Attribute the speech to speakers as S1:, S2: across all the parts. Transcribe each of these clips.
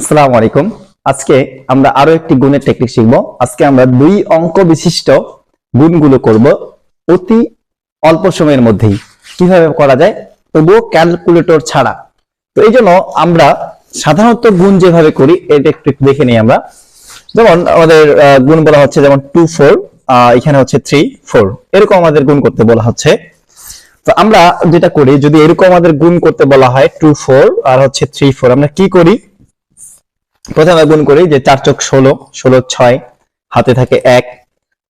S1: আসসালামু আলাইকুম। আজকে আমরা আরও একটি গুণের টেকনিক শিখব। আজকে আমরা দুই অঙ্ক বিশিষ্ট গুণগুলো করব অতি অল্প সময়ের মধ্যেই। কীভাবে করা যায়? তবুও ক্যালকুলেটর ছাড়া। তো এই জন্য আমরা সাধারণত গুণ যেভাবে করি এটা একটু দেখে নিই আমরা। যেমন আমাদের গুণ বলা হচ্ছে যেমন টু ফোর এখানে হচ্ছে থ্রি ফোর এরকম আমাদের গুণ করতে বলা হচ্ছে। তো আমরা যেটা করি, যদি এরকম আমাদের গুণ করতে বলা হয় টু ফোর আর হচ্ছে থ্রি ফোর আমরা কি করি? প্রথমে গুণ করি যে চার চোখ ষোলো ষোলো ছয়, হাতে থাকে এক,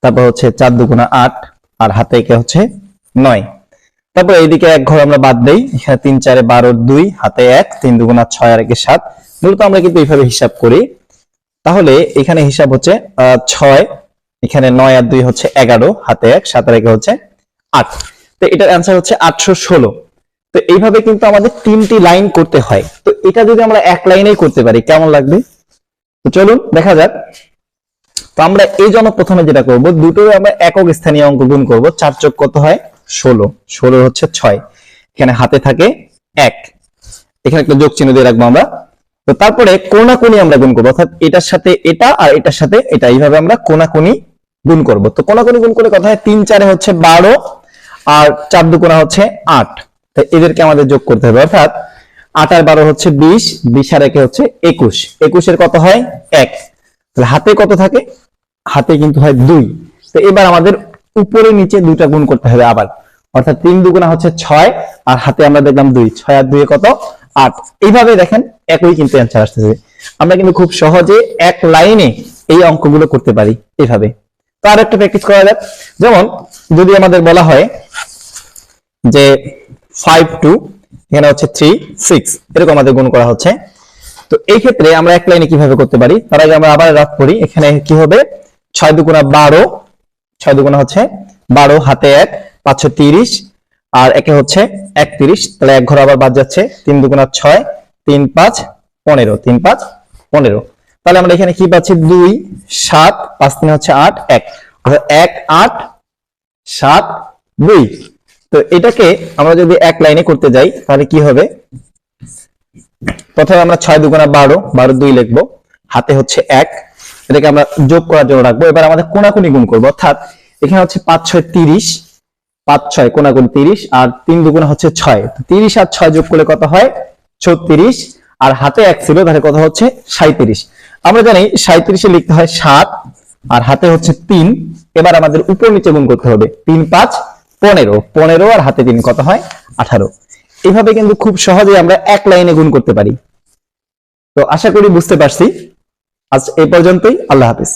S1: তারপর হচ্ছে চার দুগুণা আট, আর হাতে একে হচ্ছে নয়। তারপর এইদিকে এক ঘর আমরা বাদ দেই, এখানে তিন চারে বারো দুই, হাতে এক, তিন দুগুণা ছয় আর একে সাত। মূলত আমরা কিন্তু এইভাবে হিসাব করি। তাহলে এখানে হিসাব হচ্ছে ছয়, এখানে নয় আর দুই হচ্ছে এগারো, হাতে এক, সাত আর একে হচ্ছে আট। তো এটার অ্যান্সার হচ্ছে আটশো ষোলো। তো এইভাবে কিন্তু আমাদের তিনটি লাইন করতে হয়। তো এটা যদি আমরা এক লাইনেই করতে পারি, কেমন লাগবে? তো চলুন, দেখা যাক। তো আমরা এই জন্য প্রথমে যেটা করব দুটো আমরা একক স্থানীয় অঙ্ক গুণ করব। চার চোখ কত হয়? ষোলো। ষোলো হচ্ছে ছয়। এখানে হাতে থাকে এক। এখানে একটা যোগ চিহ্ন দিয়ে রাখব আমরা। তো তারপরে কোনাকুনি আমরা গুণ করব। অর্থাৎ এটার সাথে এটা আর এটার সাথে এটা। এইভাবে আমরা কোনাকুনি গুণ করব। তো কোনাকুনি গুণ করে কথা হয় তিন চারে হচ্ছে বারো আর চার দুকোনা হচ্ছে আট। এদেরকে আমাদের যোগ করতে হবে। অর্থাৎ আট আর বারো হচ্ছে বিশ বিশ আর একে হচ্ছে একুশ। একুশের কত হয়? এক। তাহলে হাতে কত থাকে? হাতে কিন্তু হয় দুই। তো এবার আমাদের উপরে নিচে দুইটা গুণ করতে হবে আবার। অর্থাৎ তিন দুগুণা হচ্ছে ছয়, আর হাতে আমরা দেখলাম দুই। ছয় আর দুই কত? আট। এইভাবে দেখেন একই কিন্তু অ্যান্সার আসতেছে। আমরা কিন্তু খুব সহজে এক লাইনে এই অঙ্কগুলো করতে পারি এইভাবে তো আর একটা প্র্যাকটিস করা যাক। যেমন যদি আমাদের বলা হয় যে ফাইভ টু, এখানে হচ্ছে থ্রি, সিক্স, এরকম আমাদের গুণ করা হচ্ছে। তো এই ক্ষেত্রে আমরা এক লাইনে কীভাবে করতে পারি? তার আগে আমরা আবার রাত করি। এখানে কি হবে? ছয় দুগুণা বারো, ছয় দুগুণা হচ্ছে বারো, হাতে এক, পাঁচশো তিরিশ, আর একে হচ্ছে একত্রিশ। তাহলে এক ঘর আবার বাদ যাচ্ছে। তিন দুগুণা ছয়, তিন পাঁচ, পনেরো, তিন পাঁচ, পনেরো। তাহলে আমরা এখানে কি পাচ্ছি? দুই, সাত, পাঁচ তিন হচ্ছে আট, এক। এক, আট, সাত, দুই। তো এটাকে আমরা যদি এক লাইনে করতে যাই, তাহলে কি হবে? প্রথমে আমরা ছয় দুগুণা বারো বারো দুই লিখব। হাতে হচ্ছে এক। এটাকে আমরা যোগ করার জন্য রাখব। এবার আমাদের কোনাকুনি গুণ করব। অর্থাৎ এখানে হচ্ছে পাঁচ ছয় তিরিশ, পাঁচ ছয় কোনাকুনি তিরিশ, আর তিন দুগুণা হচ্ছে ছয়। তিরিশ আর ছয় যোগ করলে কত হয়? ছত্রিশ। আর হাতে এক ছিল, তাহলে কত হচ্ছে? সাঁত্রিশ আমরা জানি সাঁত্রিশে লিখতে হয় সাত, আর হাতে হচ্ছে তিন। এবার আমাদের উপর নিচে গুণ করতে হবে। তিন পাঁচ পনেরো। পনেরো আর হাতে তিন কত হয়? আঠারো। এভাবে কিন্তু খুব সহজে আমরা এক লাইনে গুণ করতে পারি। তো আশা করি বুঝতে পারছি। আজ এ পর্যন্তই। আল্লাহ হাফিজ।